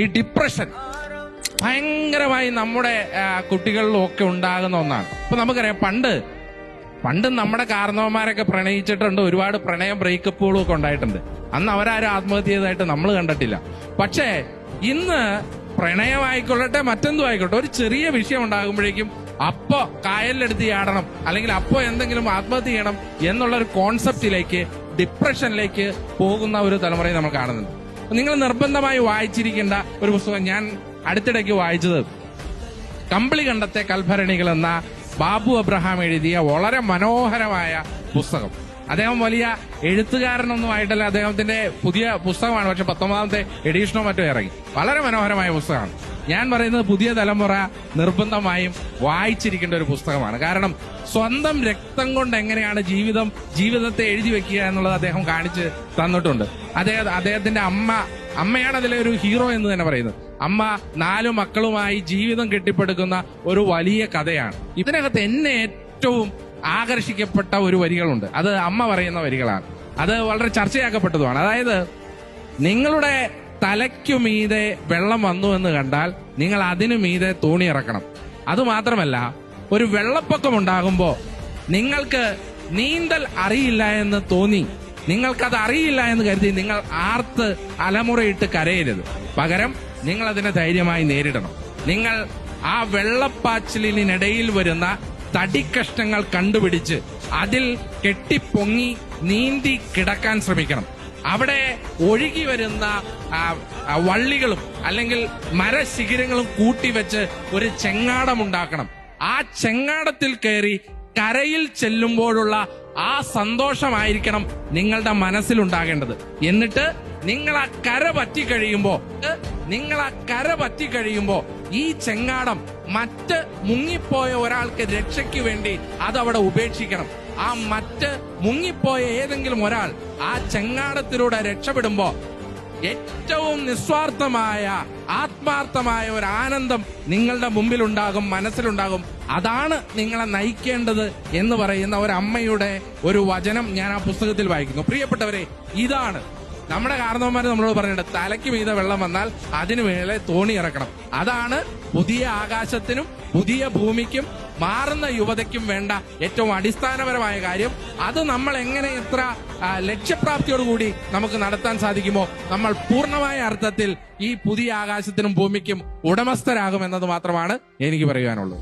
ഈ ഡിപ്രഷൻ ഭയങ്കരമായി നമ്മുടെ കുട്ടികളിലും ഒക്കെ ഉണ്ടാകുന്ന ഒന്നാണ്. ഇപ്പൊ നമുക്കറിയാം പണ്ട് പണ്ട് നമ്മുടെ കാരണവന്മാരൊക്കെ പ്രണയിച്ചിട്ടുണ്ട് ഒരുപാട് പ്രണയം ബ്രേക്കപ്പുകളും ഒക്കെ ഉണ്ടായിട്ടുണ്ട്. അന്ന് അവരാരും ആത്മഹത്യ ചെയ്തതായിട്ട് നമ്മൾ കണ്ടിട്ടില്ല. പക്ഷേ ഇന്ന് പ്രണയമായിക്കൊള്ളട്ടെ മറ്റെന്തും ആയിക്കോട്ടെ ഒരു ചെറിയ വിഷയം ഉണ്ടാകുമ്പോഴേക്കും അപ്പോ കായലിലെടുത്ത് ചാടണം അല്ലെങ്കിൽ അപ്പോ എന്തെങ്കിലും ആത്മഹത്യ ചെയ്യണം എന്നുള്ള ഒരു കോൺസെപ്റ്റിലേക്ക് ഡിപ്രഷനിലേക്ക് പോകുന്ന ഒരു തലമുറയെ നമ്മൾ കാണുന്നുണ്ട്. നിങ്ങൾ നിർബന്ധമായി വായിച്ചിരിക്കേണ്ട ഒരു പുസ്തകം ഞാൻ അടുത്തിടയ്ക്ക് വായിച്ചത്. കമ്പിളി കണ്ടത്തെ കൽഭരണികൾ എന്ന ബാബു അബ്രഹാം എഴുതിയ വളരെ മനോഹരമായ പുസ്തകം. അദ്ദേഹം വലിയ എഴുത്തുകാരനൊന്നും ആയിട്ടല്ല അദ്ദേഹത്തിന്റെ പുതിയ പുസ്തകമാണ് പക്ഷെ പത്തൊമ്പതാമത്തെ എഡീഷനോ മറ്റോ ഇറങ്ങി. വളരെ മനോഹരമായ പുസ്തകമാണ്. ഞാൻ പറയുന്നത് പുതിയ തലമുറ നിർബന്ധമായും വായിച്ചിരിക്കേണ്ട ഒരു പുസ്തകമാണ്. കാരണം സ്വന്തം രക്തം കൊണ്ട് എങ്ങനെയാണ് ജീവിതം ജീവിതത്തെ എഴുതി വെക്കുക എന്നുള്ളത് അദ്ദേഹം കാണിച്ച് തന്നിട്ടുണ്ട്. അദ്ദേഹം അദ്ദേഹത്തിന്റെ അമ്മ അമ്മയാണ് അതിലെ ഒരു ഹീറോ എന്ന് തന്നെ പറയുന്നത്. അമ്മ നാലു മക്കളുമായി ജീവിതം കെട്ടിപ്പടുക്കുന്ന ഒരു വലിയ കഥയാണ്. ഇതിനകത്ത് എന്നെ ഏറ്റവും ആകർഷിക്കപ്പെട്ട ഒരു വരികളുണ്ട്. അത് അമ്മ പറയുന്ന വരികളാണ്. അത് വളരെ ചർച്ചയാക്കപ്പെട്ടതുമാണ്. അതായത് നിങ്ങളുടെ തലയ്ക്കു മീതെ വെള്ളം വന്നു എന്ന് കണ്ടാൽ നിങ്ങൾ അതിനു മീതെ തോണി ഇറക്കണം. അതുമാത്രമല്ല ഒരു വെള്ളപ്പൊക്കം ഉണ്ടാകുമ്പോൾ നിങ്ങൾക്ക് നീന്തൽ അറിയില്ല എന്ന് തോന്നി നിങ്ങൾക്കത് അറിയില്ല എന്ന് കരുതി നിങ്ങൾ ആർത്ത് അലമുറയിട്ട് കരയരുത്. പകരം നിങ്ങൾ അതിനെ ധൈര്യമായി നേരിടണം. നിങ്ങൾ ആ വെള്ളപ്പാച്ചിലിനിടയിൽ വരുന്ന തടിക്കഷ്ണങ്ങൾ കണ്ടുപിടിച്ച് അതിൽ കെട്ടിപ്പൊങ്ങി നീന്തി കിടക്കാൻ ശ്രമിക്കണം. അവിടെ ഒഴുകി വരുന്ന വള്ളികളും അല്ലെങ്കിൽ മരശിഖിരങ്ങളും കൂട്ടിവെച്ച് ഒരു ചെങ്ങാടം ഉണ്ടാക്കണം. ആ ചെങ്ങാടത്തിൽ കയറി കരയിൽ ചെല്ലുമ്പോഴുള്ള ആ സന്തോഷമായിരിക്കണം നിങ്ങളുടെ മനസ്സിലുണ്ടാകേണ്ടത്. എന്നിട്ട് നിങ്ങൾ ആ കര പറ്റി കഴിയുമ്പോ നിങ്ങൾ ആ കര പറ്റി കഴിയുമ്പോ ഈ ചെങ്ങാടം മറ്റ് മുങ്ങിപ്പോയ ഒരാൾക്ക് രക്ഷയ്ക്ക് വേണ്ടി അതവിടെ ഉപേക്ഷിക്കണം. ആ മറ്റ് മുങ്ങിപ്പോയ ഏതെങ്കിലും ഒരാൾ ആ ചെങ്ങാടത്തിലൂടെ രക്ഷപ്പെടുമ്പോ ഏറ്റവും നിസ്വാർത്ഥമായ ആത്മാർത്ഥമായ ഒരു ആനന്ദം നിങ്ങളുടെ മുമ്പിലുണ്ടാകും മനസ്സിലുണ്ടാകും. അതാണ് നിങ്ങളെ നയിക്കേണ്ടത് എന്ന് പറയുന്ന ഒരു അമ്മയുടെ ഒരു വചനം ഞാൻ ആ പുസ്തകത്തിൽ വായിക്കുന്നു. പ്രിയപ്പെട്ടവരെ ഇതാണ്. നമ്മുടെ കാരണവന്മാർ നമ്മളോട് പറഞ്ഞിട്ടുണ്ട് തലയ്ക്ക് മീതെ വെള്ളം വന്നാൽ അതിനു മേലെ തോണി ഇറക്കണം. അതാണ് പുതിയ ആകാശത്തിനും പുതിയ ഭൂമിക്കും മാറുന്ന യുവതയ്ക്കും വേണ്ട ഏറ്റവും അടിസ്ഥാനപരമായ കാര്യം അത് നമ്മൾ എങ്ങനെ എത്ര ലക്ഷ്യപ്രാപ്തിയോടുകൂടി നമുക്ക് നടത്താൻ സാധിക്കുമോ? നമ്മൾ പൂർണമായ അർത്ഥത്തിൽ ഈ പുതിയ ആകാശത്തിനും ഭൂമിക്കും ഉടമസ്ഥരാകും എന്നത് മാത്രമാണ് എനിക്ക് പറയുവാനുള്ളത്